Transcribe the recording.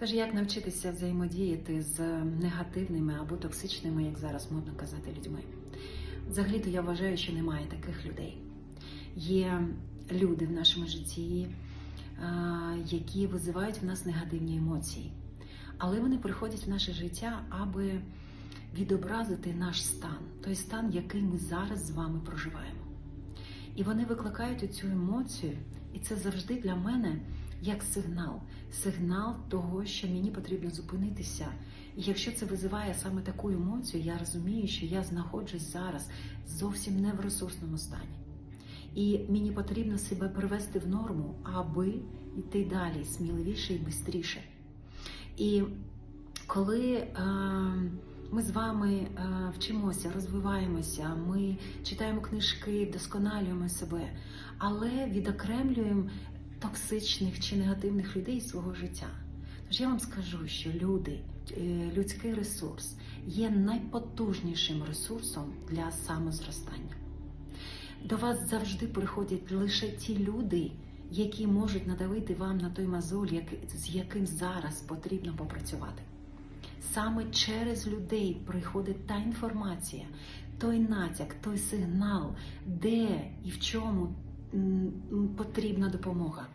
Тож як навчитися взаємодіяти з негативними або токсичними, як зараз модно казати, людьми? Взагалі-то я вважаю, що немає таких людей. Є люди в нашому житті, які визивають в нас негативні емоції, але вони приходять в наше життя, аби відобразити наш стан, той стан, який ми зараз з вами проживаємо. І вони викликають цю емоцію, і це завжди для мене як сигнал, сигнал того, що мені потрібно зупинитися. І якщо це визиває саме таку емоцію, я розумію, що я знаходжусь зараз зовсім не в ресурсному стані. І мені потрібно себе привести в норму, аби йти далі сміливіше і швидше. І коли е, ми з вами е, вчимося, розвиваємося, ми читаємо книжки, вдосконалюємо себе, але відокремлюємо токсичних чи негативних людей свого життя. Тож я вам скажу, що люди, е, людський ресурс є найпотужнішим ресурсом для самозростання. До вас завжди приходять лише ті люди, які можуть надавити вам на той мозоль, який- з яким зараз потрібно попрацювати. Саме через людей приходить та інформація, той натяк, той сигнал, де і в чому потрібна допомога.